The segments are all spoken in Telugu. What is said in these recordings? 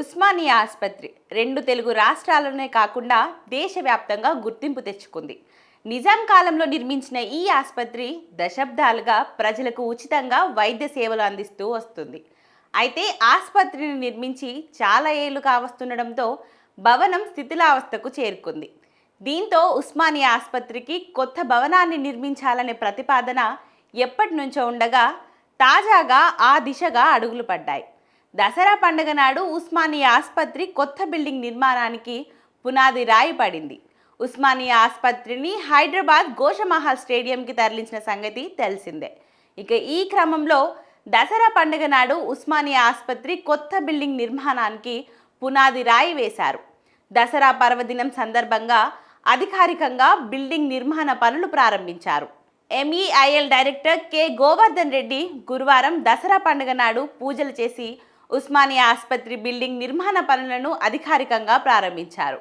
ఉస్మానియా ఆసుపత్రి రెండు తెలుగు రాష్ట్రాలలోనే కాకుండా దేశవ్యాప్తంగా గుర్తింపు తెచ్చుకుంది. నిజాం కాలంలో నిర్మించిన ఈ ఆసుపత్రి దశాబ్దాలుగా ప్రజలకు ఉచితంగా వైద్య సేవలు అందిస్తూ వస్తుంది. అయితే ఆసుపత్రిని నిర్మించి చాలా ఏళ్ళు కావస్తుండడంతో భవనం స్థితిలావస్థకు చేరుకుంది. దీంతో ఉస్మానియా ఆసుపత్రికి కొత్త భవనాన్ని నిర్మించాలనే ప్రతిపాదన ఎప్పటి నుంచో ఉండగా తాజాగా ఆ దిశగా అడుగులు పడ్డాయి. దసరా పండుగ నాడు ఉస్మానియా ఆసుపత్రి కొత్త బిల్డింగ్ నిర్మాణానికి పునాది రాయి పడింది ఉస్మానియా ఆసుపత్రిని హైదరాబాద్ గోషమహల్ స్టేడియంకి తరలించిన సంగతి తెలిసిందే. ఇక ఈ క్రమంలో దసరా పండుగ నాడు ఉస్మానియా ఆసుపత్రి కొత్త బిల్డింగ్ నిర్మాణానికి పునాది రాయి వేశారు దసరా పర్వదినం సందర్భంగా అధికారికంగా బిల్డింగ్ నిర్మాణ పనులు ప్రారంభించారు. MEIL director K Govardhan Reddy గురువారం దసరా పండుగ నాడు పూజలు చేసి ఉస్మానియా ఆసుపత్రి బిల్డింగ్ నిర్మాణ పనులను అధికారికంగా ప్రారంభించారు.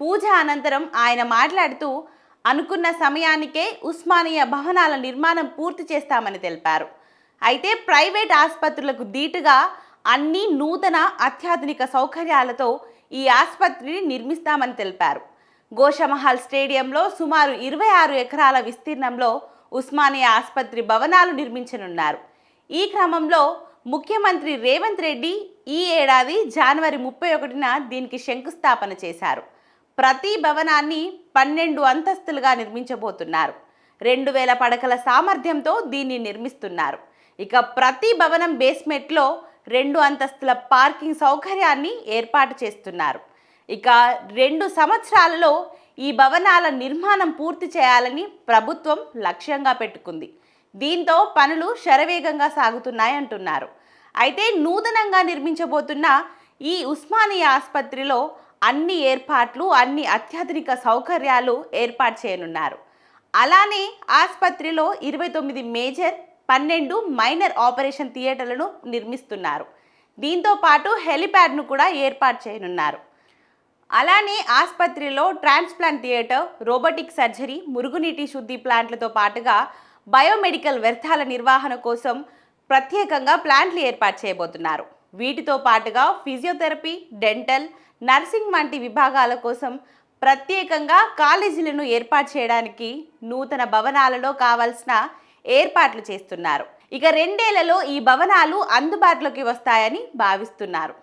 పూజ అనంతరం ఆయన మాట్లాడుతూ అనుకున్న సమయానికే ఉస్మానియా భవనాల నిర్మాణం పూర్తి చేస్తామని తెలిపారు. అయితే ప్రైవేట్ ఆసుపత్రులకు ధీటుగా అన్ని నూతన అత్యాధునిక సౌకర్యాలతో ఈ ఆసుపత్రిని నిర్మిస్తామని తెలిపారు. గోషమహల్ స్టేడియంలో సుమారు ఇరవై ఆరు ఎకరాల విస్తీర్ణంలో ఉస్మానియా ఆసుపత్రి భవనాలు నిర్మించనున్నారు. ఈ క్రమంలో ముఖ్యమంత్రి రేవంత్ రెడ్డి ఈ ఏడాది జనవరి ముప్పై ఒకటిన దీనికి శంకుస్థాపన చేశారు. ప్రతి భవనాన్ని పన్నెండు అంతస్తులుగా నిర్మించబోతున్నారు. రెండు వేల పడకల సామర్థ్యంతో దీన్ని నిర్మిస్తున్నారు. ఇక ప్రతి భవనం బేస్మెంట్లో రెండు అంతస్తుల పార్కింగ్ సౌకర్యాన్ని ఏర్పాటు చేస్తున్నారు. ఇక రెండు సంవత్సరాలలో ఈ భవనాల నిర్మాణం పూర్తి చేయాలని ప్రభుత్వం లక్ష్యంగా పెట్టుకుంది. దీంతో పనులు శరవేగంగా సాగుతున్నాయి అంటున్నారు. అయితే నూతనంగా నిర్మించబోతున్న ఈ ఉస్మానియా ఆసుపత్రిలో అన్ని ఏర్పాట్లు అన్ని అత్యాధునిక సౌకర్యాలు ఏర్పాటు చేయనున్నారు. అలానే ఆసుపత్రిలో ఇరవై తొమ్మిది మేజర్ పన్నెండు మైనర్ ఆపరేషన్ థియేటర్లను నిర్మిస్తున్నారు. దీంతో పాటు హెలిప్యాడ్ను కూడా ఏర్పాటు చేయనున్నారు. అలానే ఆసుపత్రిలో ట్రాన్స్ప్లాంట్ థియేటర్ రోబోటిక్ సర్జరీ మురుగునీటి శుద్ధి ప్లాంట్లతో పాటుగా బయోమెడికల్ వ్యర్థాల నిర్వహణ కోసం ప్రత్యేకంగా ప్లాంట్లు ఏర్పాటు చేయబోతున్నారు. వీటితో పాటుగా ఫిజియోథెరపీ డెంటల్ నర్సింగ్ వంటి విభాగాల కోసం ప్రత్యేకంగా కాలేజీలను ఏర్పాటు చేయడానికి నూతన భవనాలలో కావాల్సిన ఏర్పాట్లు చేస్తున్నారు. ఇక రెండేళ్ళలో ఈ భవనాలు అందుబాటులోకి వస్తాయని భావిస్తున్నారు.